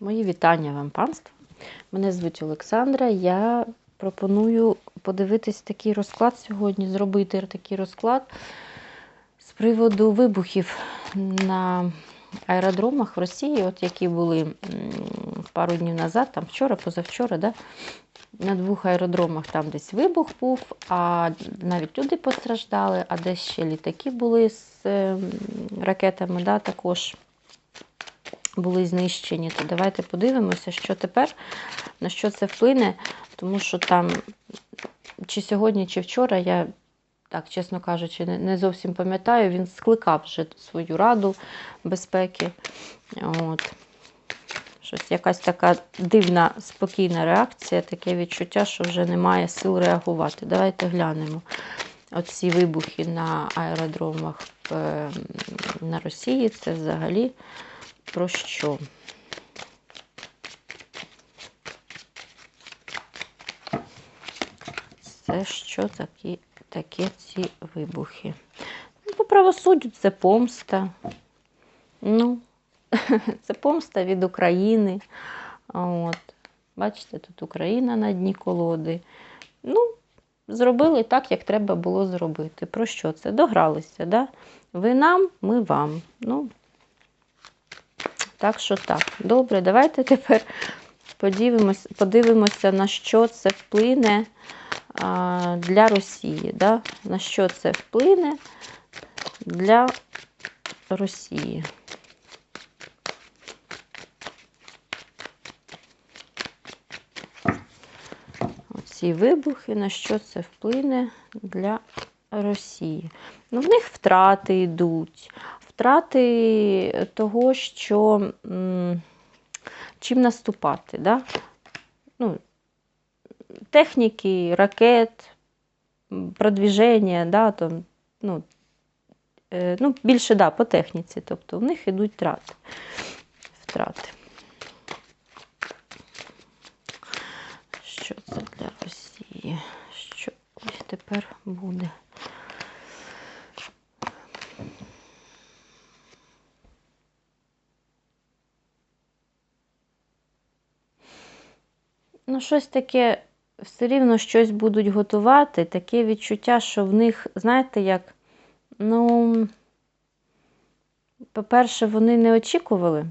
Мої вітання вам, панство. Мене звуть Олександра. Я пропоную подивитись такий розклад сьогодні, зробити такий розклад з приводу вибухів на аеродромах в Росії, от які були пару днів назад, там вчора, позавчора, да? на двох аеродромах там десь вибух був, а навіть люди постраждали, а десь ще літаки були з е, ракетами, да, також були знищені. То давайте подивимося, що тепер, на що це вплине, тому що там чи сьогодні, чи вчора, я так, чесно кажучи, не, зовсім пам'ятаю, він скликав вже свою раду безпеки. От. Щось якась така дивна, спокійна реакція, таке відчуття, що вже немає сил реагувати. Давайте глянемо. Оці вибухи на аеродромах е, на Росії це взагалі про що? Це що такі, таке ці вибухи? Ну, по правосуддю це помста. Ну, це помста від України. От. Бачите, тут Україна на дні колоди. Ну, зробили так, як треба було зробити. Про що це? Догралися, да? Ви нам, ми вам. Ну, так що так. Добре, давайте тепер подивимося, подивимося, на що це вплине а, для Росії. Да? На що це вплине для Росії. Оці вибухи, на що це вплине для Росії. Ну, в них втрати йдуть. Втрати того, що чим наступати. Да? Ну, техніки, ракет, продвіження, да, там, ну, е, ну, більше да, по техніці. Тобто в них йдуть втрати. втрати. Що це для Росії? Що тепер буде? Ну, щось таке, все рівно щось будуть готувати. Таке відчуття, що в них, знаєте, як, ну, по-перше, вони не очікували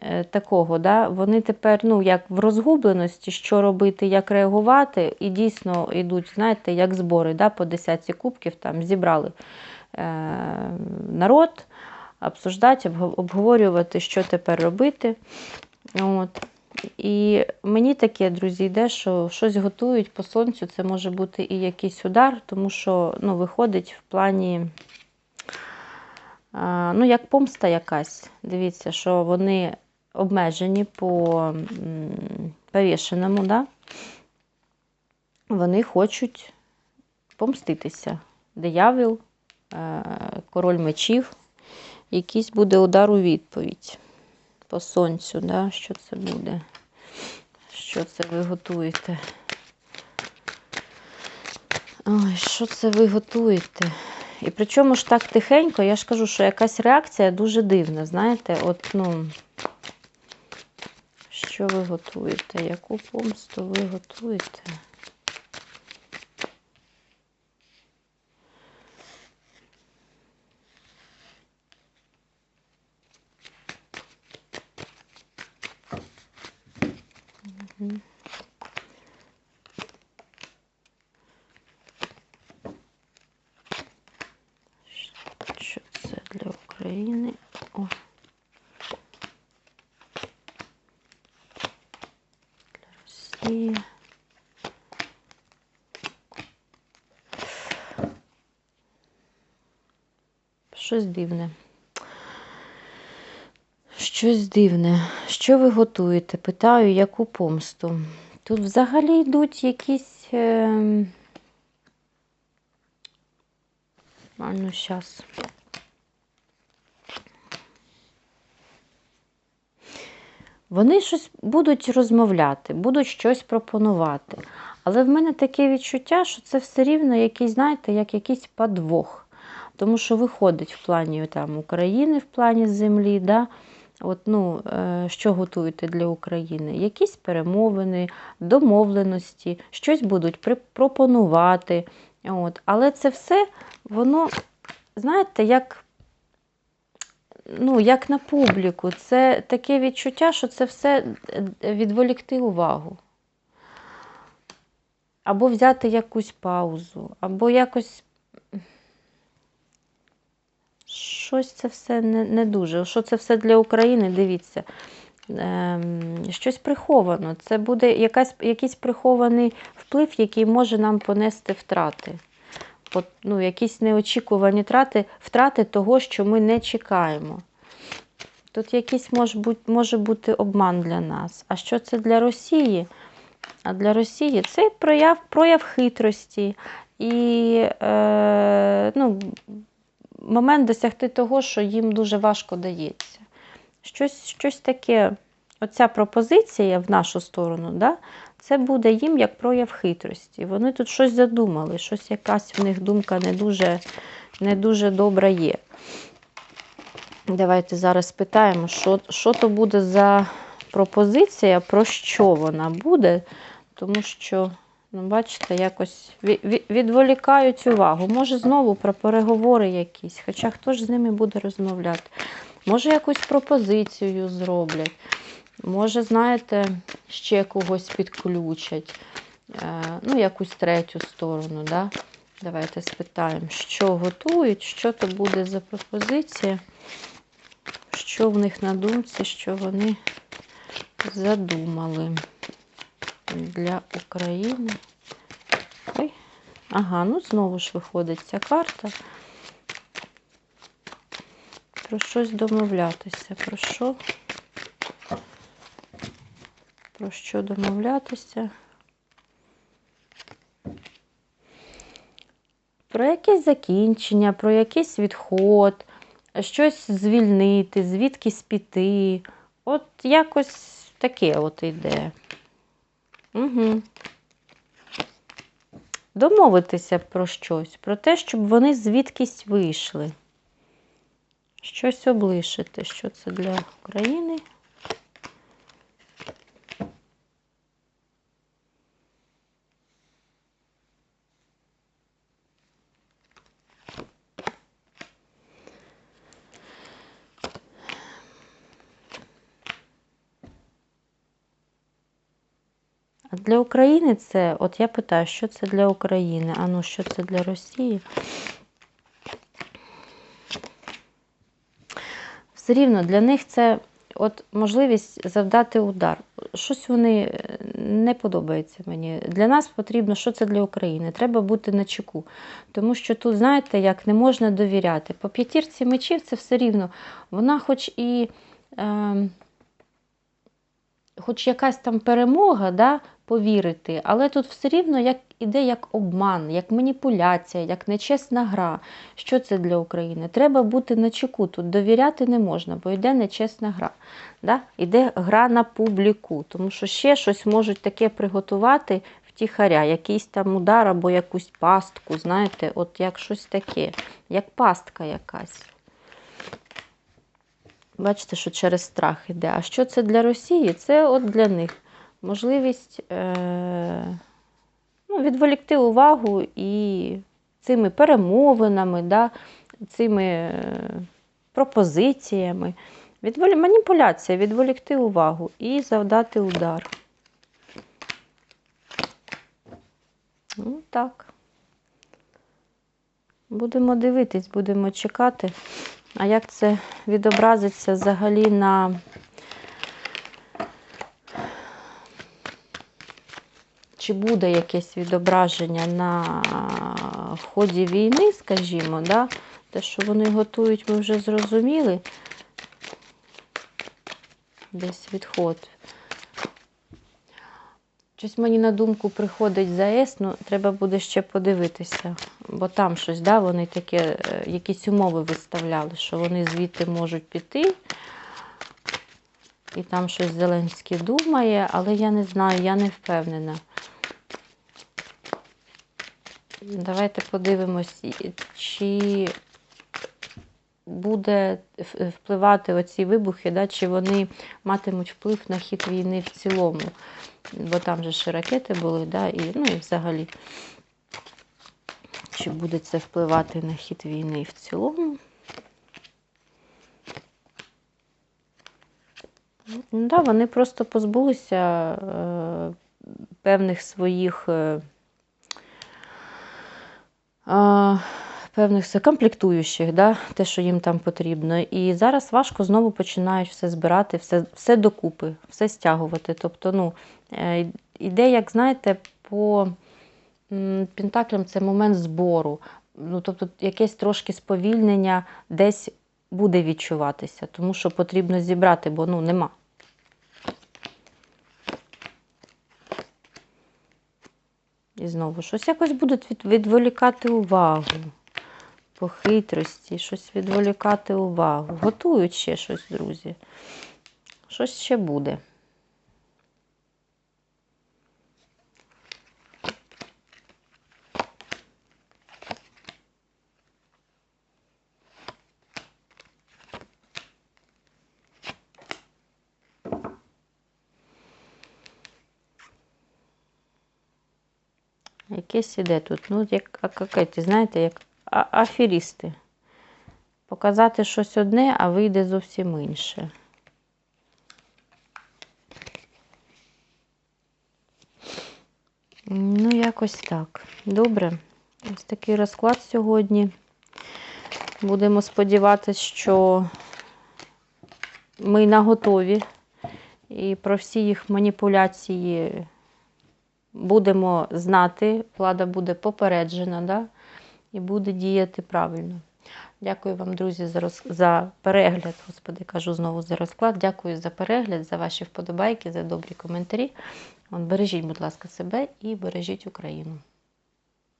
е, такого, да? вони тепер, ну, як в розгубленості, що робити, як реагувати, і дійсно йдуть, знаєте, як збори, да? по десятці кубків там зібрали е- народ, обсуждати, обговорювати, що тепер робити. От. І мені таке, друзі, йде, що щось готують по сонцю, це може бути і якийсь удар, тому що ну, виходить в плані, ну, як помста якась. Дивіться, що вони обмежені по повішеному, да? вони хочуть помститися. Диявол, е, король мечів, якийсь буде удар у відповідь по сонцю, да? що це буде? Що це ви готуєте? Ой, що це ви готуєте? І причому ж так тихенько, я ж кажу, що якась реакція дуже дивна, знаєте, от, ну, що ви готуєте? Яку помсту ви готуєте? Мгм. Що це для України? О. Для Росії. Щось дивне. Щось дивне. Що ви готуєте? Питаю, яку помсту. Тут взагалі йдуть якісь. А ну, зараз. Вони щось будуть розмовляти, будуть щось пропонувати. Але в мене таке відчуття, що це все рівно якийсь, знаєте, як якийсь подвох. Тому що виходить в плані там, України, в плані землі, да? От, ну, е, що готуєте для України? Якісь перемовини, домовленості, щось будуть пропонувати. От. Але це все, воно, знаєте, як, ну, як на публіку. Це таке відчуття, що це все е, відволікти увагу. Або взяти якусь паузу, або якось щось це все не, не дуже. Що це все для України? Дивіться. Ем, щось приховано. Це буде якась, якийсь прихований вплив, який може нам понести втрати. Ну, якісь неочікувані трати, втрати того, що ми не чекаємо. Тут якийсь може бути, може бути обман для нас. А що це для Росії? А для Росії це прояв, прояв хитрості і е, ну, момент досягти того, що їм дуже важко дається. Щось, щось таке, оця пропозиція в нашу сторону, да, це буде їм як прояв хитрості. Вони тут щось задумали, щось якась в них думка не дуже, не дуже добра є. Давайте зараз питаємо, що, що то буде за пропозиція, про що вона буде, тому що, ну, бачите, якось ві- ві- відволікають увагу. Може, знову про переговори якісь, хоча хто ж з ними буде розмовляти? Може, якусь пропозицію зроблять. Може, знаєте, ще когось підключать, е, ну, якусь третю сторону. Да? Давайте спитаємо, що готують, що то буде за пропозиція, що в них на думці, що вони задумали для України. Ой, ага, ну знову ж виходить ця карта. Про щось домовлятися. Про що? Про що домовлятися? Про якесь закінчення, про якийсь відход, щось звільнити, звідкись піти. От якось таке от йде. Угу. Домовитися про щось, про те, щоб вони звідкись вийшли. Щось облишити. Що це для України? Для України це, от я питаю, що це для України? А ну, що це для Росії? Все рівно для них це от можливість завдати удар. Щось вони е, не подобається мені. Для нас потрібно, що це для України. Треба бути на чеку. Тому що тут, знаєте, як не можна довіряти. По п'ятірці мечів це все рівно. Вона хоч і. Е, Хоч якась там перемога, да, повірити, але тут все рівно як, іде як обман, як маніпуляція, як нечесна гра. Що це для України? Треба бути на чеку. Тут довіряти не можна, бо йде нечесна гра. Да? Іде гра на публіку, тому що ще щось можуть таке приготувати втіхаря, якийсь там удар або якусь пастку, знаєте, от як щось таке, як пастка якась. Бачите, що через страх іде. А що це для Росії? Це от для них можливість е- ну, відволікти увагу і цими перемовинами, да, цими е- пропозиціями. Відволі... Маніпуляція, відволікти увагу і завдати удар. Ну, так. Будемо дивитись, будемо чекати. А як це відобразиться взагалі на чи буде якесь відображення на ході війни, скажімо, да? те, що вони готують, ми вже зрозуміли. Десь відход. Щось мені на думку приходить ЗАЕС, ну треба буде ще подивитися, бо там щось, да, вони таке, е, якісь умови виставляли, що вони звідти можуть піти. І там щось Зеленський думає, але я не знаю, я не впевнена. Давайте подивимось, чи буде впливати оці вибухи, да, чи вони матимуть вплив на хід війни в цілому. Бо там же ж ракети були, да, і, ну і взагалі, чи буде це впливати на хід війни в цілому. Ну, да, вони просто позбулися е, певних своїх е, е, певних комплектуючих, да, те, що їм там потрібно. І зараз важко знову починають все збирати, все, все докупи, все стягувати. Тобто, ну, е, іде, як знаєте, по м, пентаклям це момент збору. Ну, тобто, якесь трошки сповільнення десь буде відчуватися, тому що потрібно зібрати, бо ну, нема. І знову щось якось будуть відволікати увагу. По хитрості, щось відволікати увагу. Готують ще щось, друзі. Щось ще буде. Якесь іде тут. Ну, як а, какеті, знаєте, як аферісти. Показати щось одне, а вийде зовсім інше. Ну, якось так. Добре. Ось такий розклад сьогодні. Будемо сподіватися, що ми наготові. І про всі їх маніпуляції будемо знати, влада буде попереджена, да? і буде діяти правильно. Дякую вам, друзі, за роз... за перегляд. Господи, кажу знову за розклад. Дякую за перегляд, за ваші вподобайки, за добрі коментарі. Бережіть, будь ласка, себе і бережіть Україну.